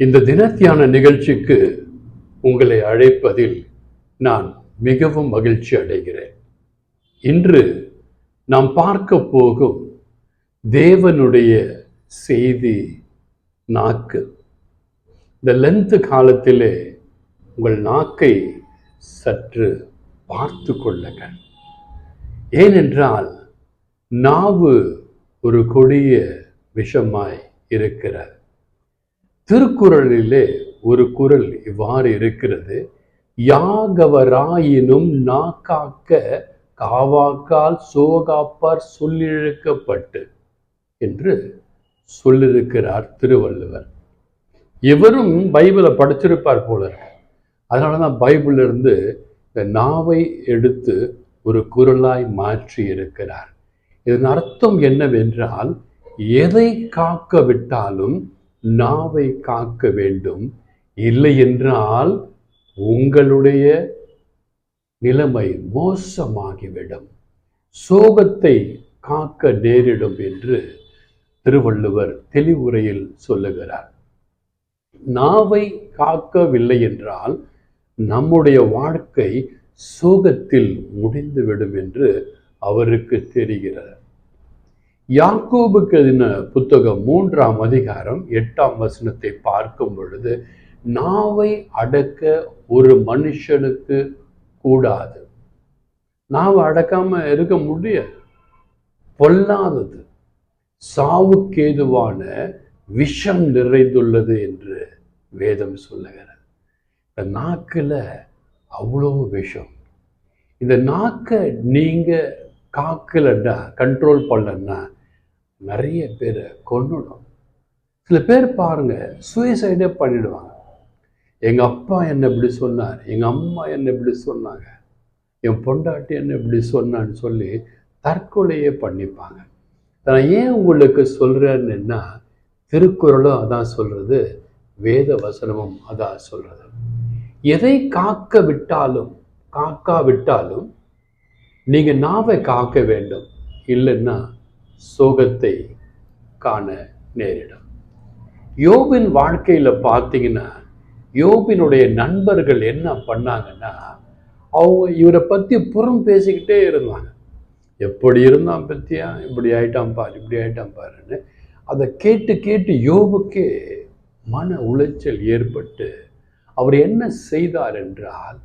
இந்த தினத்தியான நிகழ்ச்சிக்கு உங்களை அழைப்பதில் நான் மிகவும் மகிழ்ச்சி அடைகிறேன். இன்று நாம் பார்க்க போகும் தேவனுடைய செய்தி நாக்கு. இந்த லென்த் காலத்திலே உங்கள் நாக்கை சற்று பார்த்து கொள்ளுங்கள். ஏனென்றால் நாவு ஒரு கொடிய விஷமாய் இருக்கிறது. திருக்குறளிலே ஒரு குறள் இவ்வாறு இருக்கிறது. யாகவராயினும் நாக்காக்க காவாக்கால் சோகாப்பார் சொல்லிழுக்கப்பட்டு என்று சொல்லியிருக்கிறார் திருவள்ளுவர். இவரும் பைபிளை படிச்சிருப்பார் போல இருக்கு. அதனால தான் பைபிள்ல இருந்து இந்த நாவை எடுத்து ஒரு குரலாய் மாற்றி இருக்கிறார். இதன் அர்த்தம் என்னவென்றால் எதை காக்க விட்டாலும் நாவை காக்க வேண்டும். இல்லை என்றால் உங்களுடைய நிலைமை மோசமாகிவிடும். சோகத்தை காக்க நேரிடும் என்று திருவள்ளுவர் தெளிவுரையில் சொல்லுகிறார். நாவை காக்கவில்லை என்றால் நம்முடைய வாழ்க்கை சோகத்தில் முடிந்துவிடும் என்று அவருக்கு தெரிகிறார் யாக்கோபுக்கு எழுதின புத்தகம் மூன்றாம் அதிகாரம் எட்டாம் வசனத்தை பார்க்கும் பொழுது நாவை அடக்க ஒரு மனுஷனுக்கு கூடாது. நாவை அடக்காம இருக்க முடியாது. பொல்லாதது. சாவுக்கேதுவான விஷம் நிறைந்துள்ளது என்று வேதம் சொல்லுகிறது. இந்த நாக்கில் அவ்வளோ விஷம். இந்த நாக்கை நீங்கள் காக்கலன்னா கண்ட்ரோல் பண்ணலன்னா நிறைய பேரை கொன்னுடும். சில பேர் பாருங்க சுயசைடே பண்ணிடுவாங்க. எங்கள் அப்பா என்ன இப்படி சொன்னார் எங்கள் அம்மா என்ன இப்படி சொன்னாங்க என் பொண்டாட்டி என்ன இப்படி சொன்னான்னு சொல்லி தற்கொலையே பண்ணிப்பாங்க. நான் ஏன் உங்களுக்கு சொல்கிறேன்னா திருக்குறளும் அதான் சொல்கிறது வேத வசனமும் அதான் சொல்கிறது எதை காக்க விட்டாலும் காக்கா விட்டாலும் நீங்கள் நாவை காக்க வேண்டும். இல்லைன்னா சோகத்தை காண நேரிடும். யோபின் வாழ்க்கையில் பார்த்தீங்கன்னா யோபினுடைய நண்பர்கள் என்ன பண்ணாங்கன்னா அவங்க இவரை பற்றி புறம் பேசிக்கிட்டே இருந்தாங்க. எப்படி இருந்தான் பற்றியா இப்படி ஆயிட்டான் பார் இப்படி ஆயிட்டான் பாருன்னு. அதை கேட்டு கேட்டு யோபுக்கே மன உளைச்சல் ஏற்பட்டு அவர் என்ன செய்தார் என்றால்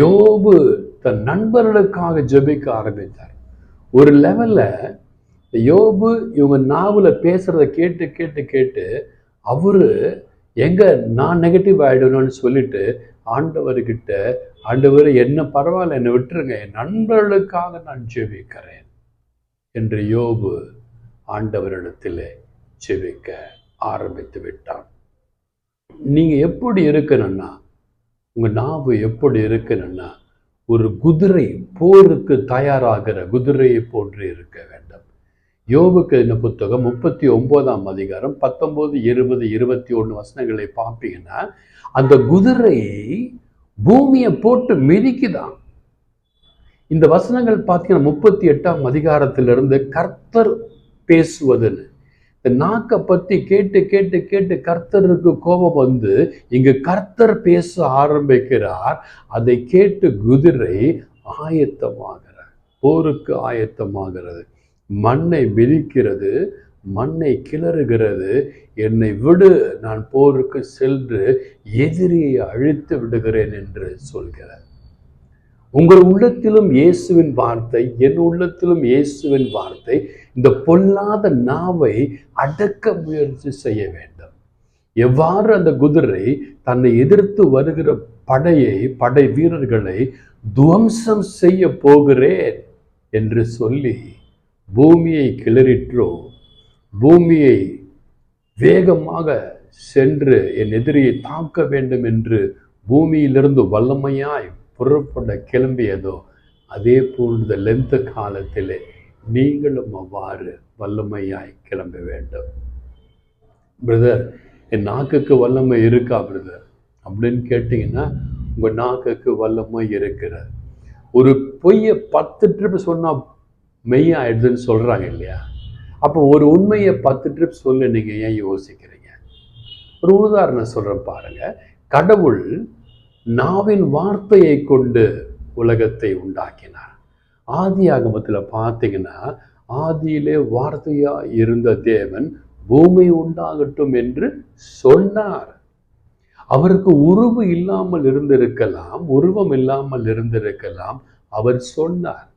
யோபு தன் நண்பர்களுக்காக ஜெபிக்க ஆரம்பித்தார். ஒரு லெவலில் யோபு இவங்க நாவல பேசுறத கேட்டு கேட்டு கேட்டு அவரு எங்க நான் நெகட்டிவ் ஆகிடணும்னு சொல்லிட்டு ஆண்டவர்கிட்ட ஆண்டவர் என்ன பரவாயில்ல என்னை விட்டுருங்க. என் நண்பர்களுக்காக நான் ஜெபிக்கிறேன். என்று யோபு ஆண்டவரிடத்தில் ஜெபிக்க ஆரம்பித்து விட்டான். நீங்கள் எப்படி இருக்கணும்னா உங்க நாவு எப்படி இருக்கணும்னா ஒரு குதிரை போருக்கு தயாராகிற குதிரையை போன்று இருக்க வேண்டும். யோபுக்கு என்ன புத்தகம்? முப்பத்தி ஒன்பதாம் அதிகாரம் பத்தொம்போது இருபது இருபத்தி ஒன்று வசனங்களை பார்ப்பீங்கன்னா அந்த குதிரை பூமியை போட்டு மிதிக்குதான். இந்த வசனங்கள் பார்த்தீங்கன்னா முப்பத்தி எட்டாம் அதிகாரத்திலிருந்து கர்த்தர் பேசுவதுன்னு. இந்த நாக்கை பற்றி கேட்டு கேட்டு கேட்டு கர்த்தருக்கு கோபம் வந்து இங்கு கர்த்தர் பேச ஆரம்பிக்கிறார். அதை கேட்டு குதிரை ஆயத்தமாகிறார். போருக்கு ஆயத்தமாகிறது. மண்ணை மிதிக்கிறது மண்ணை கிளறுகிறது. என்னை விடு நான் போருக்கு சென்று எதிரியை அழித்து விடுகிறேன் என்று சொல்கிறார். உங்கள் உள்ளத்திலும் இயேசுவின் வார்த்தை என் உள்ளத்திலும் இயேசுவின் வார்த்தை இந்த பொல்லாத நாவை அடக்க முயற்சி செய்ய வேண்டும். எவ்வாறு அந்த குதிரை தன்னை எதிர்த்து வருகிற படையை படை வீரர்களை துவம்சம் செய்ய போகிறேன் என்று சொல்லி பூமியை கிளறிற்றோ பூமியை வேகமாக சென்று என் எதிரியை தாக்க வேண்டும் என்று பூமியிலிருந்து வல்லமையாய் புறப்பட கிளம்பியதோ அதே போன்ற லெந்த காலத்திலே நீங்களும் அவ்வாறு வல்லமையாய் கிளம்ப வேண்டும். பிரதர் என் நாக்குக்கு வல்லமை இருக்கா பிரதர் அப்படின்னு கேட்டிங்கன்னா உங்கள் நாக்குக்கு வல்லமை இருக்கிறது. ஒரு பொய்யை பத்து ட்ரிப் சொன்னால் மெய்யாயிடுதுன்னு சொல்கிறாங்க இல்லையா? அப்போ ஒரு உண்மையை பத்து ட்ரிப் சொல்லு நீங்கள் ஏன் யோசிக்கிறீங்க? ஒரு உதாரணம் சொல்கிறேன் பாருங்க. கடவுள் நாவின் வார்த்தையை கொண்டு உலகத்தை உண்டாக்கினார். ஆதி ஆகமத்தில் பார்த்தீங்கன்னா ஆதியிலே வார்த்தையாக இருந்த தேவன் பூமி உண்டாகட்டும் என்று சொன்னார். அவருக்கு உருவு இல்லாமல் இருந்திருக்கலாம் உருவம் இல்லாமல் இருந்திருக்கலாம் அவர் சொன்னார்.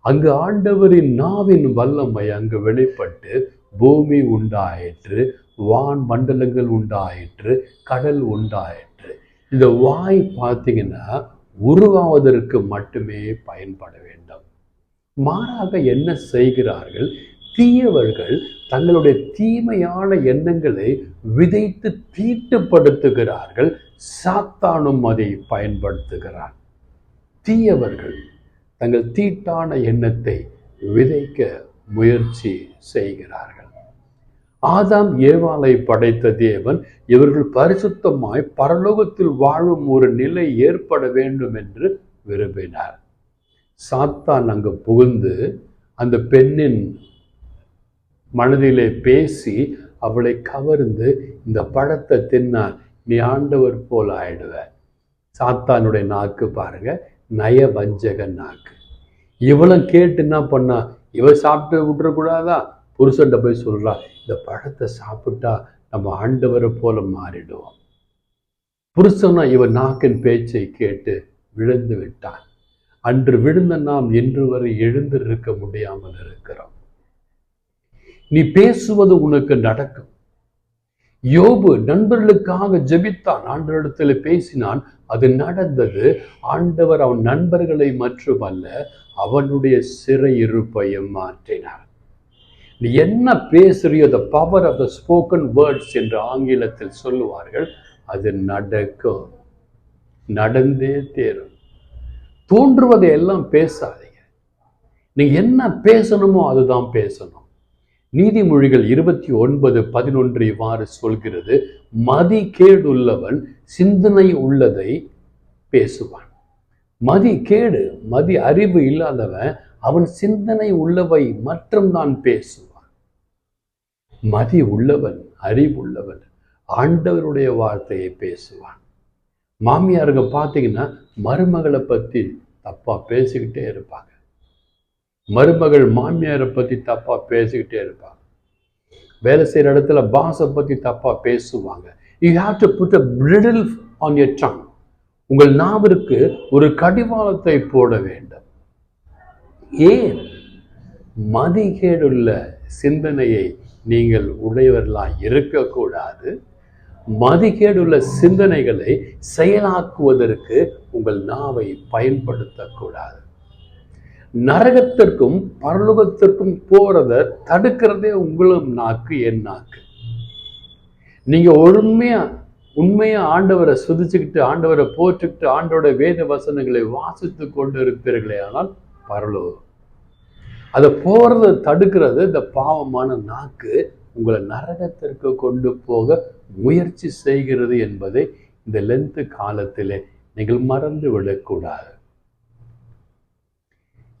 அங்கு ஆண்டவரின் நாவின் வல்லமை அங்கு வெளிப்பட்டு பூமி உண்டாயிற்று வான் மண்டலங்கள் உண்டாயிற்று கடல் உண்டாயிற்று. இந்த வாய் பார்த்தீங்கன்னா உருவாவதற்கு மட்டுமே பயன்பட வேண்டும். மாறாக என்ன செய்கிறார்கள்? தீயவர்கள் தங்களுடைய தீமையான எண்ணங்களை விதைத்து தீட்டுப்படுத்துகிறார்கள். சாத்தானும் அதை பயன்படுத்துகிறான். தீயவர்கள் தங்கள் தீட்டான எண்ணத்தை விதைக்க முயற்சி செய்கிறார்கள். ஆதாம் ஏவாளை படைத்த தேவன் இவர்கள் பரிசுத்தமாய் பரலோகத்தில் வாழும் ஒரு நிலை ஏற்பட வேண்டும் என்று விரும்பினார். சாத்தான் அங்கு புகுந்து அந்த பெண்ணின் மனதிலே பேசி அவளை கவர்ந்து இந்த பழத்தை தின்னா நீ ஆண்டவர் போல் ஆயிடுவ. சாத்தானுடைய நாக்கு பாருங்க நயவஞ்சக நாக்கு இவளும் கேட்டு என்ன பண்ணா இவ சாப்பிட்டு விட்டுறக்கூடாதா? புருஷன்ட்ட போய் சொல்றா இந்த பழத்தை சாப்பிட்டா நம்ம ஆண்டவரை போல மாறிடுவோம். புருஷனா இவன் நாக்கின் பேச்சை கேட்டு விழுந்து விட்டான். அன்று விழுந்த நாம் இன்று வரை எழுந்து இருக்க முடியாமல் இருக்கிறோம். நீ பேசுவது உனக்கு நடக்கும். யோபு நண்பர்களுக்காக ஜெபித்தான். ஆண்டவரிடத்தில் பேசினான் அது நடந்தது. ஆண்டவர் அவன் நண்பர்களை மட்டுமல்ல அவனுடைய சிறையிருப்பையும் மாற்றினார். நீ என்ன பேசுறியோ the power of the spoken words என்று ஆங்கிலத்தில் சொல்லுவார்கள் அது நடக்கும். நடந்தே தேரும். தோன்றுவதை எல்லாம் பேசாதீங்க. நீங்க என்ன பேசணுமோ அதுதான் பேசணும். நீதிமொழிகள் இருபத்தி ஒன்பது பதினொன்று இவ்வாறு சொல்கிறது மதி கேடுள்ளவன் சிந்தனை உள்ளதை பேசுவான். மதி கேடு மதி அறிவு இல்லாதவன் அவன் சிந்தனை உள்ளவை மட்டும்தான் பேசுவான். மதி உள்ளவன் அறிவுள்ளவன் ஆண்டவருடைய வார்த்தையை பேசுவான். மாமியாருங்க பார்த்தீங்கன்னா மருமகளை பற்றி தப்பா பேசிக்கிட்டே இருப்பாங்க. மருமகள் மாமியாரை பற்றி தப்பாக பேசிக்கிட்டே இருப்பாங்க. வேலை செய்கிற இடத்துல பாஸை பற்றி தப்பாக பேசுவாங்க. You have to put a bridle on your tongue உங்கள் நாவிற்கு ஒரு கடிவாளத்தை போட வேண்டும். ஏன்? மதிகேடுள்ள சிந்தனையை நீங்கள் உடையவர்களாக இருக்கக்கூடாது. மதிகேடுள்ள சிந்தனைகளை செயலாக்குவதற்கு உங்கள் நாவை பயன்படுத்தக்கூடாது. நரகத்திற்கும் பரலோகத்திற்கும் போறத தடுக்கிறதே உங்களும் நாக்கு என் நாக்கு. நீங்க உண்மையா உண்மையா ஆண்டவரை சுதிச்சுக்கிட்டு ஆண்டவரை போற்றுக்கிட்டு ஆண்டோட வேத வசனங்களை வாசித்து கொண்டு இருப்பீர்களே ஆனால் பரலோகம். அதை போறத தடுக்கிறது இந்த பாவமான நாக்கு உங்களை நரகத்திற்கு கொண்டு போக முயற்சி செய்கிறது என்பதை இந்த லென்த்து காலத்திலே நீங்கள் மறந்து விடக்கூடாது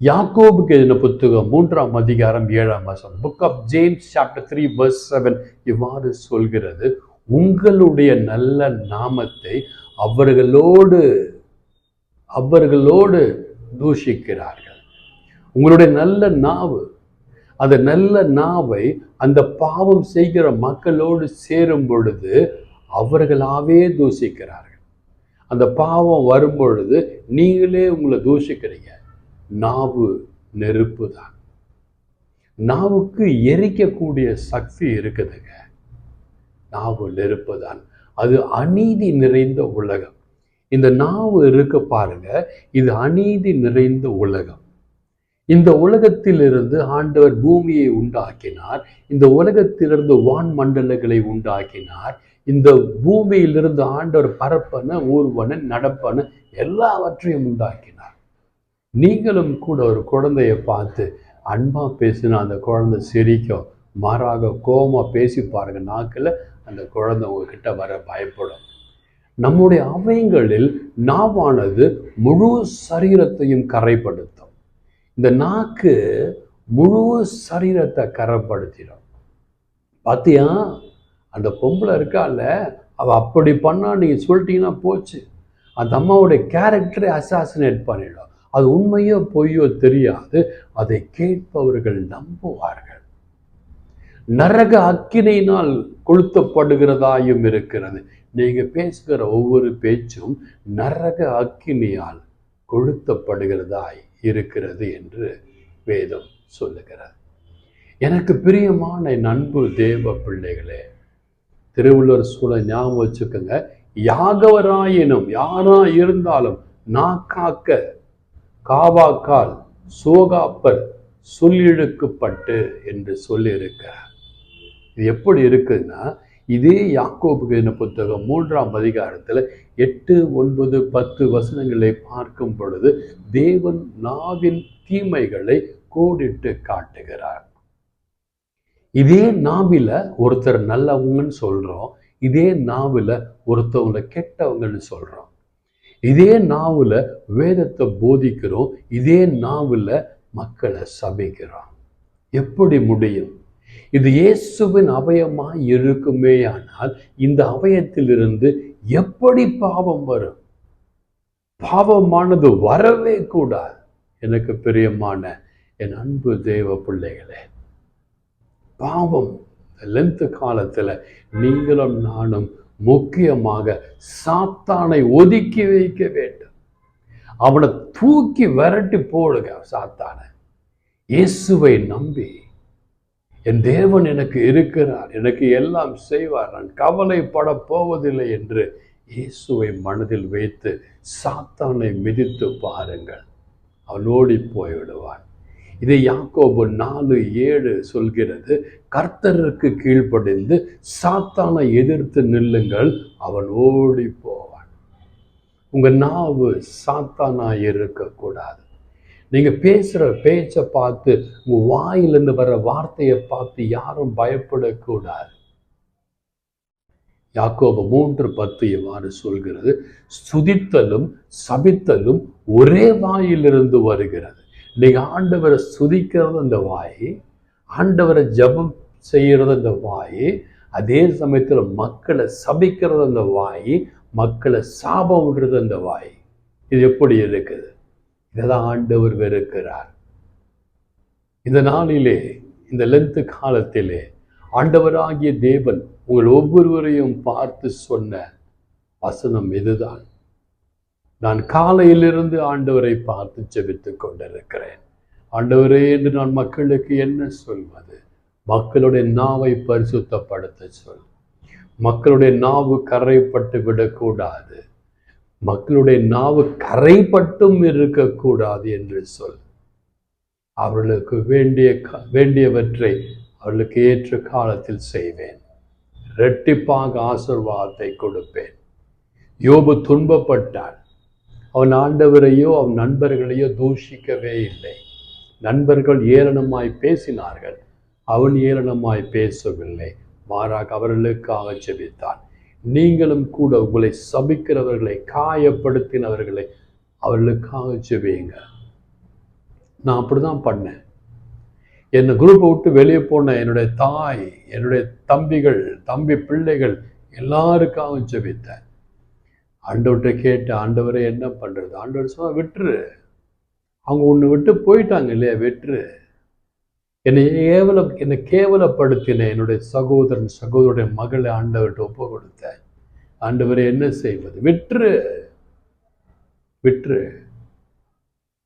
யாக்கோபுக்கு எழுதின புத்தகம் மூன்றாம் அதிகாரம் ஏழாம் வசனம். Book of James chapter three verse seven இவ்வாறு சொல்கிறது உங்களுடைய நல்ல நாமத்தை அவர்களோடு அவர்களோடு தூஷிக்கிறார்கள். உங்களுடைய நல்ல நாவு அந்த நல்ல நாவை அந்த பாவம் செய்கிற மக்களோடு சேரும் பொழுது அவர்களாவே தூஷிக்கிறார்கள். அந்த பாவம் வரும் பொழுது நீங்களே உங்களை தூஷிக்கிறீங்க. நாவு நெருப்பு தான். நாவுக்கு எரிக்கக்கூடிய சக்தி இருக்குதுங்க. நாவு நெருப்பு தான். அது அநீதி நிறைந்த உலகம். இந்த நாவு இருக்க பாருங்க. இது அநீதி நிறைந்த உலகம். இந்த உலகத்திலிருந்து ஆண்டவர் பூமியை உண்டாக்கினார். இந்த உலகத்திலிருந்து வான் மண்டலங்களை உண்டாக்கினார். இந்த பூமியிலிருந்து ஆண்டவர் பரப்பன ஊர்வன நடப்பன எல்லாவற்றையும் உண்டாக்கினார். நீங்களும் கூட ஒரு குழந்தைய பார்த்து அன்பா பேசினா அந்த குழந்தை சிரிக்கும். மாறாக கோபமாக பேசி பாருங்க நாக்கில் அந்த குழந்தை உங்ககிட்ட வர பயப்படும். நம்முடைய அவயங்களில் நாவானது முழு சரீரத்தையும் கரைப்படுத்தும். இந்த நாக்கு முழு சரீரத்தை கரைப்படுத்திடும். பார்த்தியா அந்த பொம்பளை இருக்கால அவள் அப்படி பண்ணா நீங்கள் சொல்லிட்டீங்கன்னா போச்சு. அந்த அம்மாவுடைய கேரக்டரை அசாசினேட் பண்ணிடும். அது உண்மையோ பொய்யோ தெரியாது. அதை கேட்பவர்கள் நம்புவார்கள். நரக அக்கினையினால் கொளுத்தப்படுகிறதாயும் இருக்கிறது. நீங்க பேசுகிற ஒவ்வொரு பேச்சும் நரக அக்கினியால் கொளுத்தப்படுகிறதாய் இருக்கிறது என்று வேதம் சொல்லுகிறது. எனக்கு பிரியமான நண்பு தேவ பிள்ளைகளே திருவள்ளுவர் சூழ ஞாபகம் வச்சுக்கோங்க. யாகவராயினும் யாரா இருந்தாலும் நாக்காக்க காவாக்கால் சோகாப்பர் சொல்லிழுக்கப்பட்டு என்று சொல்லியிருக்கிறார். இது எப்படி இருக்குதுன்னா இதே யாக்கோபுக்கு என்ன புத்தகம் மூன்றாம் அதிகாரத்தில் எட்டு ஒன்பது பத்து வசனங்களை பார்க்கும் பொழுது தேவன் நாவின் தீமைகளை கோடிட்டு காட்டுகிறார். இதே நாவில ஒருத்தர் நல்லவங்கன்னு சொல்றோம் இதே நாவில் ஒருத்தவங்களை கெட்டவங்கன்னு சொல்றோம். இதே நாவில் வேதத்தை போதிக்கிறோம் இதே நாவில் மக்களை சபைக்கிறோம். எப்படி முடியும்? இது இயேசுவின் அவயமாக இருக்குமே ஆனால் இந்த அவயத்திலிருந்து எப்படி பாவம் வரும்? பாவமானது வரவே கூடாது. எனக்கு பிரியமான என் அன்பு தெய்வ பிள்ளைகளே பாவம் லென்த்து காலத்தில் நீங்களும் நானும் முக்கியமாக சாத்தானை ஒதுக்கி வைக்க வேண்டும். அவனை தூக்கி விரட்டி போடுங்க சாத்தானை. இயேசுவை நம்பி என் தேவன் எனக்கு இருக்கிறார் எனக்கு எல்லாம் செய்வார் நான் கவலைப்பட போவதில்லை என்று இயேசுவை மனதில் வைத்து சாத்தானை மிதித்து பாருங்கள். அவன் ஓடி போய்விடுவான். இதை யாக்கோபு நாலு ஏழு சொல்கிறது கர்த்தருக்கு கீழ்ப்படிந்து சாத்தானை எதிர்த்து நில்லுங்கள் அவன் ஓடி போவான் உங்க நாவு சாத்தானாக இருக்கக்கூடாது. நீங்க பேசுற பேச்சை பார்த்து உங்க வாயிலிருந்து வர வார்த்தையை பார்த்து யாரும் பயப்படக்கூடாது. யாக்கோபு மூன்று பத்து இவ்வாறு சொல்கிறது சுதித்தலும் சபித்தலும் ஒரே வாயிலிருந்து வருகிறது. இன்றைக்கு ஆண்டவரை சுதிக்கிறது அந்த வாய் ஆண்டவரை ஜபம் செய்கிறது அந்த வாய் அதே சமயத்தில் மக்களை சபிக்கிறது அந்த வாய் மக்களை சாபம் விடுறது அந்த வாய். இது எப்படி இருக்குது? இதைதான் ஆண்டவர் வெறுக்கிறார். இந்த நாளிலே இந்த லென்த்து காலத்திலே ஆண்டவராகிய தேவன் உங்கள் ஒவ்வொருவரையும் பார்த்து சொன்ன வசனம் இதுதான். நான் காலையிலிருந்து ஆண்டவரை பார்த்து செபித்துக் கொண்டிருக்கிறேன். ஆண்டவரே என்று நான் மக்களுக்கு என்ன சொல்வது? மக்களுடைய நாவை பரிசுத்தப்படுத்த சொல். மக்களுடைய நாவு கரைப்பட்டு விடக்கூடாது. மக்களுடைய நாவு கரைப்பட்டும் இருக்கக்கூடாது என்று சொல். அவர்களுக்கு வேண்டிய வேண்டியவற்றை அவர்களுக்கு ஏற்ற காலத்தில் செய்வேன். இரட்டிப்பாக ஆசிர்வாதத்தை கொடுப்பேன். யோபு துன்பப்பட்டான் அவன் ஆண்டவரையோ அவன் நண்பர்களையோ தூஷிக்கவே இல்லை. நண்பர்கள் ஏளனமாய் பேசினார்கள் அவன் ஏளனமாய் பேசவில்லை. மாறாக அவர்களுக்காக ஜெபித்தான். நீங்களும் கூட உங்களை சபிக்கிறவர்களை காயப்படுத்தினவர்களை அவர்களுக்காக ஜெபியுங்க நான் அப்படி தான் பண்ணேன். என்னை குரூப்பை விட்டு வெளியே போன என்னுடைய தாய் என்னுடைய தம்பிகள் தம்பி பிள்ளைகள் எல்லாருக்காகவும் ஜெபித்தேன். ஆண்டவர்கிட்ட கேட்டு ஆண்டவரை என்ன பண்ணுறது ஆண்டவர் சொன்னால் விட்டுரு. அவங்க ஒன்று விட்டு போயிட்டாங்க இல்லையா? விட்டுரு. என்னை ஏவல என்னை கேவலப்படுத்தின என்னுடைய சகோதரன் சகோதரனுடைய மகளை ஆண்டவர்கிட்ட ஒப்பு கொடுத்தேன். ஆண்டவரை என்ன செய்வது? விட்டுரு. விட்டுரு.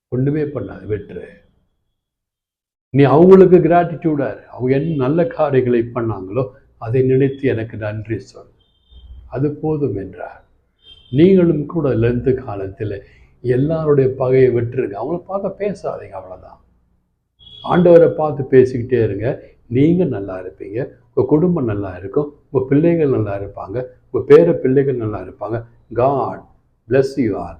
ஒன்றுமே பண்ணாது விட்டுரு. நீ அவங்களுக்கு கிராட்டிடியூடா அவங்க என்ன நல்ல காரியங்களை பண்ணாங்களோ அதை நினைத்து எனக்கு நன்றி சொல். அது போதும் என்றார். நீங்களும் கூட லென்த்து காலத்தில் எல்லாருடைய பகையை விட்டுருங்க. அவங்கள பார்க்க பேசாதீங்க அவ்வளோதான் ஆண்டவரை பார்த்து பேசிக்கிட்டே இருங்க. நீங்கள் நல்லா இருப்பீங்க. உங்கள் குடும்பம் நல்லா இருக்கும். உங்கள் பிள்ளைகள் நல்லா இருப்பாங்க. உங்கள் பேர பிள்ளைகள் நல்லா இருப்பாங்க. God bless you are